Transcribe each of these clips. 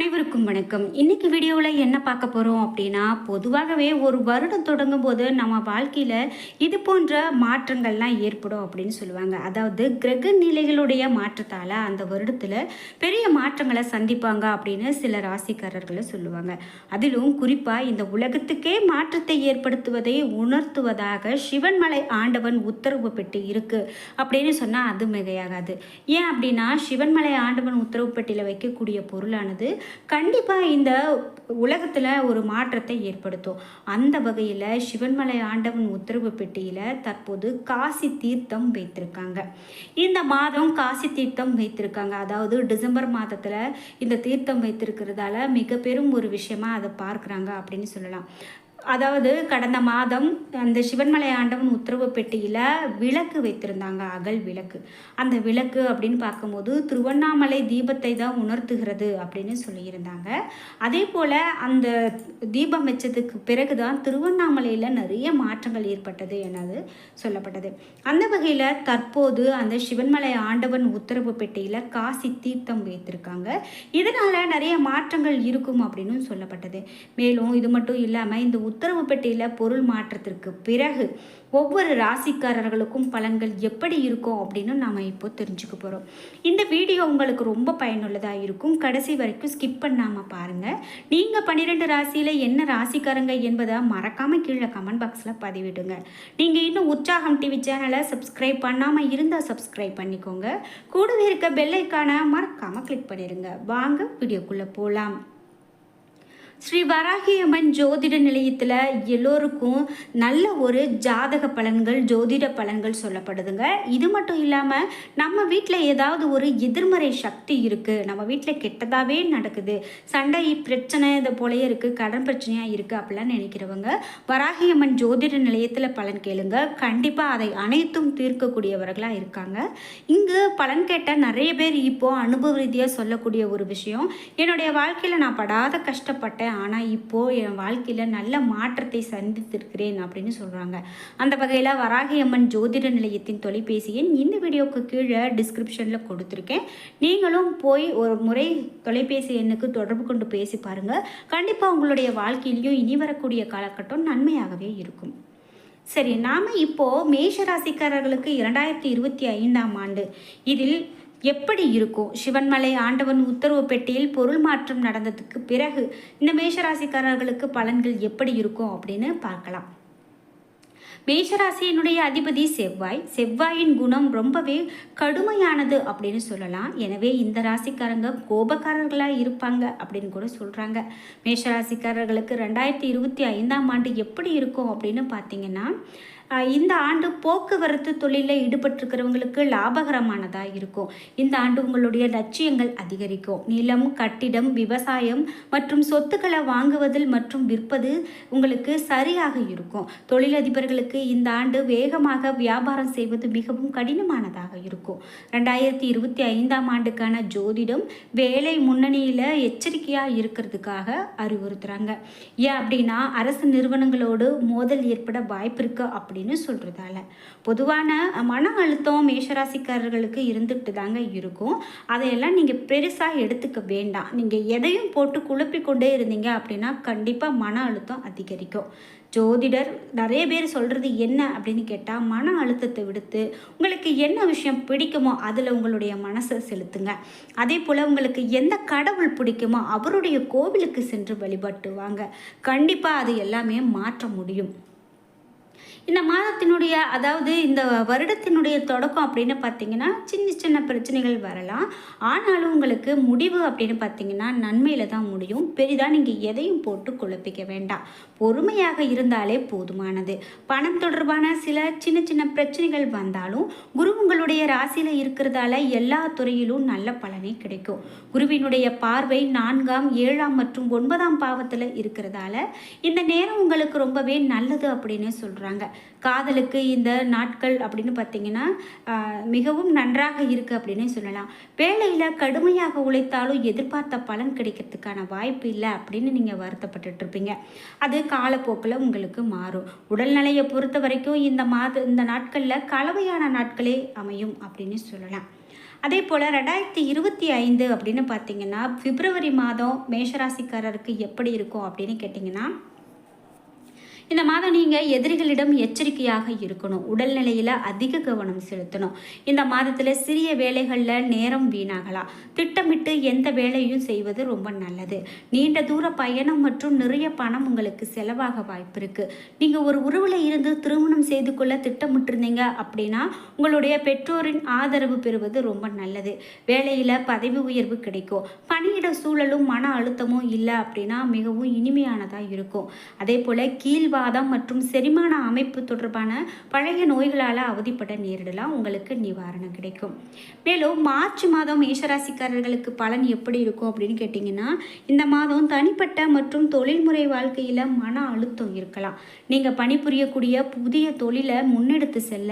அனைவருக்கும் வணக்கம். இன்னைக்கு வீடியோவில் என்ன பார்க்க போகிறோம் அப்படின்னா பொதுவாகவே ஒரு வருடம் தொடங்கும் போது நம்ம வாழ்க்கையில் இது போன்ற மாற்றங்கள்லாம் ஏற்படும் அப்படின்னு சொல்லுவாங்க. அதாவது கிரக நிலைகளுடைய மாற்றத்தால் அந்த வருடத்தில் பெரிய மாற்றங்களை சந்திப்பாங்க அப்படின்னு சில ராசிக்காரர்களை சொல்லுவாங்க. அதிலும் குறிப்பாக இந்த உலகத்துக்கே மாற்றத்தை ஏற்படுத்துவதை உணர்த்துவதாக சிவன்மலை ஆண்டவன் உத்தரவு பெற்று இருக்குது அப்படின்னு சொன்னால் அது மிகையாகாது. ஏன் அப்படின்னா சிவன்மலை ஆண்டவன் உத்தரவு பெட்டியில் வைக்கக்கூடிய பொருளானது கண்டிப்பாக இந்த உலகத்தில் ஒரு மாற்றத்தை ஏற்படுத்தும். அந்த வகையில் சிவன்மலை ஆண்டவன் உத்தரவு பெட்டியில் தற்போது காசி தீர்த்தம் வைத்திருக்காங்க. இந்த மாதம் காசி தீர்த்தம் வைத்திருக்காங்க. அதாவது டிசம்பர் மாதத்தில் இந்த தீர்த்தம் வைத்திருக்கிறதால மிக பெரும் ஒரு விஷயமா அதை பார்க்குறாங்க அப்படின்னு சொல்லலாம். அதாவது கடந்த மாதம் அந்த சிவன்மலை ஆண்டவன் உத்தரவு பெட்டியில் விளக்கு வைத்திருந்தாங்க அகல் விளக்கு. அந்த விளக்கு அப்படின்னு பார்க்கும்போது திருவண்ணாமலை தீபத்தை தான் உணர்த்துகிறது அப்படின்னு சொல்லியிருந்தாங்க. அதே போல் அந்த தீபம் வச்சதுக்கு பிறகு தான் திருவண்ணாமலையில் நிறைய மாற்றங்கள் ஏற்பட்டது எனது சொல்லப்பட்டது. அந்த வகையில் தற்போது அந்த சிவன்மலை ஆண்டவன் உத்தரவு பெட்டியில் காசி தீர்த்தம் வைத்திருக்காங்க. இதனால் நிறைய மாற்றங்கள் இருக்கும் அப்படின்னு சொல்லப்பட்டது. மேலும் இது மட்டும் இல்லாமல் இந்த உத்தரவு பெட்டியில் பொருள் மாற்றத்திற்கு பிறகு ஒவ்வொரு ராசிக்காரர்களுக்கும் பலன்கள் எப்படி இருக்கும் அப்படின்னு நாம் இப்போ தெரிஞ்சுக்க போகிறோம் இந்த வீடியோ உங்களுக்கு ரொம்ப பயனுள்ளதாக இருக்கும். கடைசி வரைக்கும் ஸ்கிப் பண்ணாமல் பாருங்கள் நீங்கள் பன்னிரெண்டு ராசியில் என்ன ராசிக்காரங்க என்பதை மறக்காமல் கீழே கமெண்ட் பாக்ஸில் பதிவிடுங்க. நீங்கள் இன்னும் உற்சாகம் டிவி சேனலை சப்ஸ்கிரைப் பண்ணாமல் இருந்தால் சப்ஸ்கிரைப் பண்ணிக்கோங்க. கூடவே இருக்க பெல்லைக்கான மறக்காமல் கிளிக் பண்ணிடுங்க. வாங்க வீடியோக்குள்ளே போகலாம் ஸ்ரீ வராகியம்மன் ஜோதிட நிலையத்தில் எல்லோருக்கும் நல்ல ஒரு ஜாதக பலன்கள் ஜோதிட பலன்கள் சொல்லப்படுதுங்க. இது மட்டும் இல்லாமல் நம்ம வீட்டில் ஏதாவது ஒரு எதிர்மறை சக்தி இருக்குது நம்ம வீட்டில் கெட்டதாகவே நடக்குது. சண்டை பிரச்சனை இதை போலயே இருக்குது கடன் பிரச்சனையாக இருக்குது அப்படிலாம் நினைக்கிறவங்க வராகியம்மன் ஜோதிட நிலையத்தில் பலன் கேளுங்க. கண்டிப்பாக அதை அனைத்தும் தீர்க்கக்கூடியவர்களாக இருக்காங்க. இங்கு பலன் கேட்ட நிறைய பேர் இப்போது அனுபவ ரீதியாக சொல்லக்கூடிய ஒரு விஷயம். என்னுடைய வாழ்க்கையில் நான் படாத கஷ்டப்பட்டேன். ஆனால் இப்போது என் வாழ்க்கையில் நல்ல மாற்றத்தை சந்தித்திருக்கிறேன் அப்படின்னு சொல்கிறாங்க அந்த வகையில் வராகியம்மன் ஜோதிட நிலையத்தின் தொலைபேசி எண் இந்த வீடியோவுக்கு கீழே டிஸ்கிரிப்ஷனில் கொடுத்துருக்கேன். நீங்களும் போய் ஒரு முறை தொலைபேசி எண்ணுக்கு தொடர்பு கொண்டு பேசி பாருங்கள் கண்டிப்பாக உங்களுடைய வாழ்க்கையிலையும் இனி வரக்கூடிய காலகட்டம் நன்மையாகவே இருக்கும். சரி நாம் இப்போது மேஷ ராசிக்காரர்களுக்கு இரண்டாயிரத்தி இருபத்தி ஐந்தாம் ஆண்டு. இதில் எப்படி இருக்கும்? சிவன்மலை ஆண்டவன் உத்தரவு பெட்டியில் பொருள் மாற்றம் நடந்ததுக்கு பிறகு இந்த மேஷராசிக்காரர்களுக்கு பலன்கள் எப்படி இருக்கும் அப்படின்னு பார்க்கலாம். மேஷராசியினுடைய அதிபதி செவ்வாய். செவ்வாயின் குணம் ரொம்பவே கடுமையானது அப்படின்னு சொல்லலாம். எனவே இந்த ராசிக்காரங்க கோபக்காரர்களாக இருப்பாங்க அப்படின்னு கூட சொல்கிறாங்க மேஷராசிக்காரர்களுக்கு ரெண்டாயிரத்தி இருபத்தி ஐந்தாம் ஆண்டு எப்படி இருக்கும் அப்படின்னு பார்த்தீங்கன்னா இந்த ஆண்டு போக்குவரத்து தொழிலில் ஈடுபட்டிருக்கிறவங்களுக்கு லாபகரமானதாக இருக்கும். இந்த ஆண்டு உங்களுடைய லட்சியங்கள் அதிகரிக்கும். நிலம் கட்டிடம் விவசாயம் மற்றும் சொத்துக்களை வாங்குவதில் மற்றும் விற்பது உங்களுக்கு சரியாக இருக்கும். தொழிலதிபர்களுக்கு இந்த ஆண்டு வேகமாக வியாபாரம் செய்வது மிகவும் கடினமானதாக இருக்கும். ரெண்டாயிரத்தி இருபத்தி ஐந்தாம் ஆண்டுக்கான ஜோதிடம் வேலை முன்னணியில் எச்சரிக்கையாக இருக்கிறதுக்காக அறிவுறுத்துகிறாங்க ஏன் அப்படின்னா அரசு நிறுவனங்களோடு மோதல் ஏற்பட வாய்ப்பு இருக்கு அப்படி அப்படின்னு சொல்கிறதால பொதுவான மன அழுத்தம் மேஷராசிக்காரர்களுக்கு இருந்துட்டு தாங்க இருக்கும். அதையெல்லாம் நீங்கள் பெருசாக எடுத்துக்க வேண்டாம். நீங்கள் எதையும் போட்டு குழப்பிக்கொண்டே இருந்தீங்க அப்படின்னா கண்டிப்பாக மன அழுத்தம் அதிகரிக்கும். ஜோதிடர் நிறைய பேர் சொல்கிறது என்ன அப்படின்னு கேட்டால் மன அழுத்தத்தை விடுத்து உங்களுக்கு என்ன விஷயம் பிடிக்குமோ அதில் உங்களுடைய மனசை செலுத்துங்க. அதே போல் உங்களுக்கு எந்த கடவுள் பிடிக்குமோ அவருடைய கோவிலுக்கு சென்று வழிபட்டு வாங்க. கண்டிப்பாக அது எல்லாமே மாற்ற முடியும். இந்த மாதத்தினுடைய அதாவது இந்த வருடத்தினுடைய தொடக்கம் அப்படின்னு பார்த்தீங்கன்னா சின்ன சின்ன பிரச்சனைகள் வரலாம். ஆனாலும் உங்களுக்கு முடிவு அப்படின்னு பார்த்தீங்கன்னா நன்மையில் தான் முடியும். பெரிதாக நீங்கள் எதையும் போட்டு குழப்பிக்க வேண்டாம். பொறுமையாக இருந்தாலே போதுமானது. பணம் தொடர்பான சில சின்ன சின்ன பிரச்சனைகள் வந்தாலும் குரு உங்களுடைய ராசியில் இருக்கிறதால எல்லா துறையிலும் நல்ல பலனே கிடைக்கும். குருவினுடைய பார்வை நான்காம் ஏழாம் மற்றும் ஒன்பதாம் பாவத்தில் இருக்கிறதால இந்த நேரம் உங்களுக்கு ரொம்பவே நல்லது அப்படின்னு சொல்கிறாங்க காதலுக்கு இந்த நாட்கள் அப்படின்னு பார்த்தீங்கன்னா மிகவும் நன்றாக இருக்குது அப்படின்னு சொல்லலாம். வேலையில் கடுமையாக உழைத்தாலும் எதிர்பார்த்த பலன் கிடைக்கிறதுக்கான வாய்ப்பு இல்லை அப்படின்னு நீங்கள் வருத்தப்பட்டுட்ருப்பீங்க. அது காலப்போக்கில் உங்களுக்கு மாறும். உடல்நிலையை பொறுத்த வரைக்கும் இந்த மாத இந்த நாட்களில் கலவையான நாட்களே அமையும் அப்படின்னு சொல்லலாம். அதே போல் ரெண்டாயிரத்தி இருபத்தி ஐந்து அப்படின்னு பார்த்தீங்கன்னா பிப்ரவரி மாதம் மேஷராசிக்காரருக்கு எப்படி இருக்கும் அப்படின்னு கேட்டிங்கன்னா இந்த மாதம் நீங்கள் எதிரிகளிடம் எச்சரிக்கையாக இருக்கணும். உடல்நிலையில் அதிக கவனம் செலுத்தணும். இந்த மாதத்தில் சிறிய வேலைகளில் நேரம் வீணாகலாம். திட்டமிட்டு எந்த வேலையும் செய்வது ரொம்ப நல்லது. நீண்ட தூர பயணம் மற்றும் நிறைய பணம் உங்களுக்கு செலவாக வாய்ப்பு இருக்குது நீங்கள் ஒரு உறவில் இருந்து திருமணம் செய்து கொள்ள திட்டமிட்டிருந்தீங்க அப்படின்னா உங்களுடைய பெற்றோரின் ஆதரவு பெறுவது ரொம்ப நல்லது. வேலையில் பதவி உயர்வு கிடைக்கும். பணியிட சூழலும் மன அழுத்தமும் இல்லை அப்படின்னா மிகவும் இனிமையானதாக இருக்கும். அதே போல் கீழ்வா வாதம் மற்றும் செரிமான அமைப்பு தொடர்பான பழைய நோய்களால் அவதிப்பட நேரிடலாம். உங்களுக்கு நிவாரணம் கிடைக்கும். மேலும் மார்ச் மாதம் மேஷராசிக்காரர்களுக்கு பலன் எப்படி இருக்கும் அப்படின்னு கேட்டிங்கன்னா இந்த மாதம் தனிப்பட்ட மற்றும் தொழில்முறை வாழ்க்கையில் மன அழுத்தம் இருக்கலாம். நீங்கள் பணிபுரியக்கூடிய புதிய தொழிலை முன்னெடுத்து செல்ல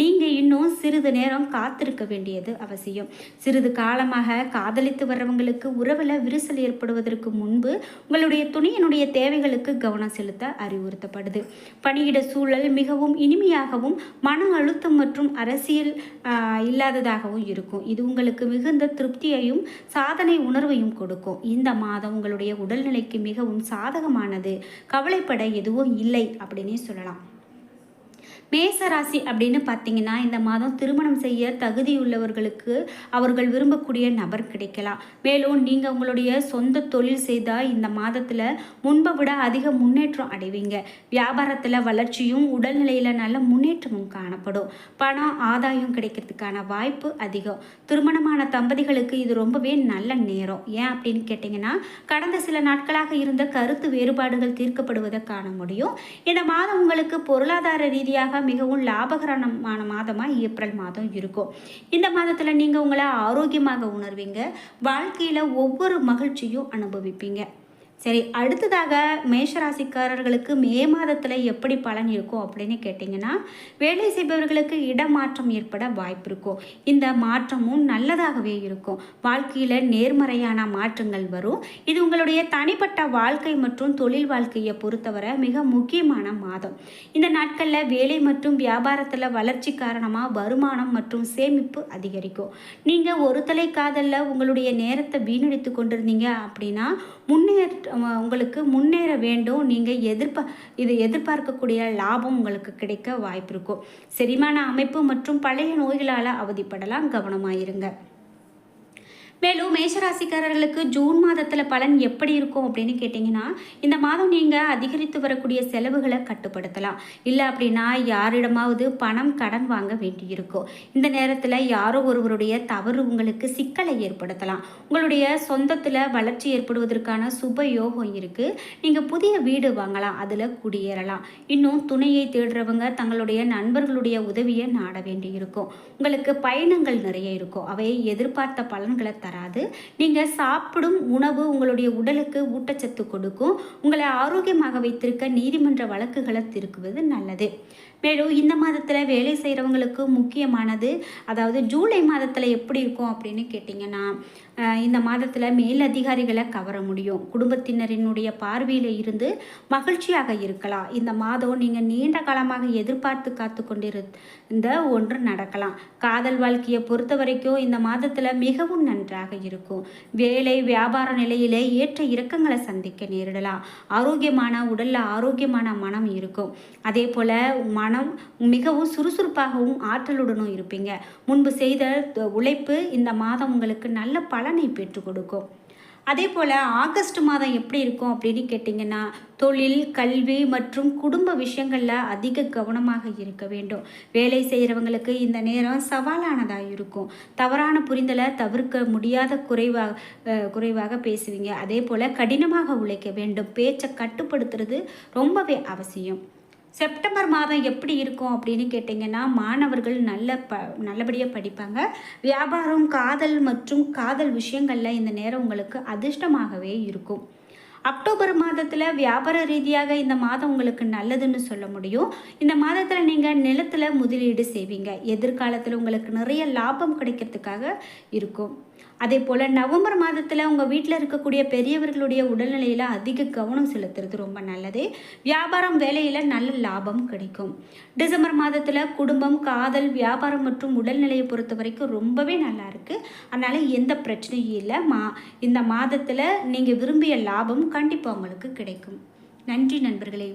நீங்கள் இன்னும் சிறிது நேரம் காத்திருக்க வேண்டியது அவசியம். சிறிது காலமாக காதலித்து வர்றவங்களுக்கு உறவில் விரிசல் ஏற்படுவதற்கு முன்பு உங்களுடைய துணியினுடைய தேவைகளுக்கு கவனம் செலுத்த அறிவுறுத்த கருதப்படுது பணியிட சூழல் மிகவும் இனிமையாகவும் மன அழுத்தம் மற்றும் அரசியல் இல்லாததாகவும் இருக்கும். இது உங்களுக்கு மிகுந்த திருப்தியையும் சாதனை உணர்வையும் கொடுக்கும். இந்த மாதம் உங்களுடைய உடல்நிலைக்கு மிகவும் சாதகமானது. கவலைப்பட எதுவும் இல்லை அப்படின்னே சொல்லலாம். மேச ராசி அப்படின்னு பார்த்தீங்கன்னா இந்த மாதம் திருமணம் செய்ய தகுதியுள்ளவர்களுக்கு அவர்கள் விரும்பக்கூடிய நபர் கிடைக்கலாம். மேலும் நீங்கள் உங்களுடைய சொந்த தொழில் செய்தால் இந்த மாதத்தில் முன்பை விட அதிக முன்னேற்றம் அடைவீங்க. வியாபாரத்தில் வளர்ச்சியும் உடல்நிலையில் நல்ல முன்னேற்றமும் காணப்படும். பணம் ஆதாயம் கிடைக்கிறதுக்கான வாய்ப்பு அதிகம். திருமணமான தம்பதிகளுக்கு இது ரொம்பவே நல்ல நேரம். ஏன் அப்படின்னு கேட்டிங்கன்னா கடந்த சில நாட்களாக இருந்த கருத்து வேறுபாடுகள் தீர்க்கப்படுவதை காண முடியும். இந்த மாதம் உங்களுக்கு பொருளாதார ரீதியாக மிகவும் லாபகரமான மாதமாக ஏப்ரல் மாதம் இருக்கும். இந்த மாதத்தில் நீங்கள் உங்களை ஆரோக்கியமாக உணர்வீங்க. வாழ்க்கையில் ஒவ்வொரு மகிழ்ச்சியும் அனுபவிப்பீங்க. சரி அடுத்ததாக மேஷராசிக்காரர்களுக்கு மே மாதத்தில் எப்படி பலன் இருக்கும் அப்படின்னு கேட்டிங்கன்னா வேலை செய்பவர்களுக்கு இடமாற்றம் ஏற்பட வாய்ப்பு இருக்கும். இந்த மாற்றமும் நல்லதாகவே இருக்கும். வாழ்க்கையில் நேர்மறையான மாற்றங்கள் வரும். இது உங்களுடைய தனிப்பட்ட வாழ்க்கை மற்றும் தொழில் வாழ்க்கையை பொறுத்தவரை மிக முக்கியமான மாதம். இந்த நாட்களில் வேலை மற்றும் வியாபாரத்தில் வளர்ச்சி காரணமாக வருமானம் மற்றும் சேமிப்பு அதிகரிக்கும். நீங்கள் ஒரு தலை காதலில் உங்களுடைய நேரத்தை வீணடித்து கொண்டிருந்தீங்க அப்படின்னா முன்னேற்ற உங்களுக்கு முன்னேற வேண்டும். நீங்கள் எதிர்ப்பா இது எதிர்பார்க்கக்கூடிய லாபம் உங்களுக்கு கிடைக்க வாய்ப்பு இருக்கும். செரிமான அமைப்பு மற்றும் பழைய நோய்களால் அவதிப்படலாம். கவனமாயிருங்க. மேலும் மேஷராசிக்காரர்களுக்கு ஜூன் மாதத்தில் பலன் எப்படி இருக்கும் அப்படின்னு கேட்டிங்கன்னா இந்த மாதம் நீங்கள் அதிகரித்து வரக்கூடிய செலவுகளை கட்டுப்படுத்தலாம். இல்லை அப்படின்னா யாரிடமாவது பணம் கடன் வாங்க வேண்டியிருக்கும். இந்த நேரத்தில் யாரோ ஒருவருடைய தவறு உங்களுக்கு சிக்கலை ஏற்படுத்தலாம். உங்களுடைய சொந்தத்தில் வளர்ச்சி ஏற்படுவதற்கான சுப யோகம் இருக்குது நீங்கள் புதிய வீடு வாங்கலாம் அதில் குடியேறலாம். இன்னும் துணையை தேடுறவங்க தங்களுடைய நண்பர்களுடைய உதவியை நாட வேண்டியிருக்கும். உங்களுக்கு பயணங்கள் நிறைய இருக்கும். அவை எதிர்பார்த்த பலன்களை தராது. நீங்கள் சாப்பிடும் உணவு உங்களுடைய உடலுக்கு ஊட்டச்சத்து கொடுக்கும். உங்களை ஆரோக்கியமாக வைத்திருக்க நீதிமன்ற வழக்குகளை திருக்குவது நல்லது. மேலும் இந்த மாதத்தில் வேலை செய்கிறவங்களுக்கு முக்கியமானது அதாவது ஜூலை மாதத்தில் எப்படி இருக்கும் அப்படின்னு கேட்டிங்கன்னா இந்த மாதத்தில் மேலதிகாரிகளை கவர முடியும். குடும்பத்தினரினுடைய பார்வையில் இருந்து மகிழ்ச்சியாக இருக்கலாம். இந்த மாதம் நீங்கள் நீண்ட காலமாக எதிர்பார்த்து காத்து கொண்டிருந்த ஒன்று நடக்கலாம். காதல் வாழ்க்கையை பொறுத்த வரைக்கும் இந்த மாதத்தில் மிகவும் நன்றாக இருக்கும். வேலை வியாபார நிலையிலே ஏற்ற இறக்கங்களை சந்திக்க நேரிடலாம். ஆரோக்கியமான உடலில் ஆரோக்கியமான மனம் இருக்கும். அதே போல் மனம் மிகவும் சுறுசுறுப்பாகவும் ஆற்றலுடனும் இருப்பீங்க. முன்பு செய்த உழைப்பு இந்த மாதம் உங்களுக்கு நல்ல பலனை பெற்றுக் கொடுக்கும். அதே போல் ஆகஸ்ட் மாதம் எப்படி இருக்கும் அப்படின்னு கேட்டிங்கன்னா தொழில் கல்வி மற்றும் குடும்ப விஷயங்களில் அதிக கவனமாக இருக்க வேண்டும். வேலை செய்கிறவங்களுக்கு இந்த நேரம் சவாலானதாக இருக்கும். தவறான புரிந்தலை தவிர்க்க முடியாத குறைவாக குறைவாக பேசுவீங்க. அதே போல் கடினமாக உழைக்க வேண்டும். பேச்சை கட்டுப்படுத்துறது ரொம்பவே அவசியம். செப்டம்பர் மாதம் எப்படி இருக்கும் அப்படின்னு கேட்டிங்கன்னா மாணவர்கள் நல்ல ப நல்லபடியாக படிப்பாங்க. வியாபாரம் காதல் மற்றும் காதல் விஷயங்களில் இந்த நேரம் உங்களுக்கு அதிர்ஷ்டமாகவே இருக்கும். அக்டோபர் மாதத்தில் வியாபார ரீதியாக இந்த மாதம் உங்களுக்கு நல்லதுன்னு சொல்ல முடியும். இந்த மாதத்தில் நீங்கள் நிலத்தில் முதலீடு செய்வீங்க. எதிர்காலத்தில் உங்களுக்கு நிறைய லாபம் கிடைக்கிறதுக்காக இருக்கும். அதே போல் நவம்பர் மாதத்தில் உங்கள் வீட்டில் இருக்கக்கூடிய பெரியவர்களுடைய உடல்நிலையில் அதிக கவனம் செலுத்துறது ரொம்ப நல்லது. வியாபாரம் வேலையில் நல்ல லாபம் கிடைக்கும். டிசம்பர் மாதத்தில் குடும்பம் காதல் வியாபாரம் மற்றும் உடல்நிலையை பொறுத்த வரைக்கும் ரொம்பவே நல்லா இருக்குது அதனால் எந்த பிரச்சனையும் இல்லை. மா இந்த மாதத்தில் நீங்கள் விரும்பிய லாபம் கண்டிப்பாக உங்களுக்கு கிடைக்கும். நன்றி நண்பர்களே.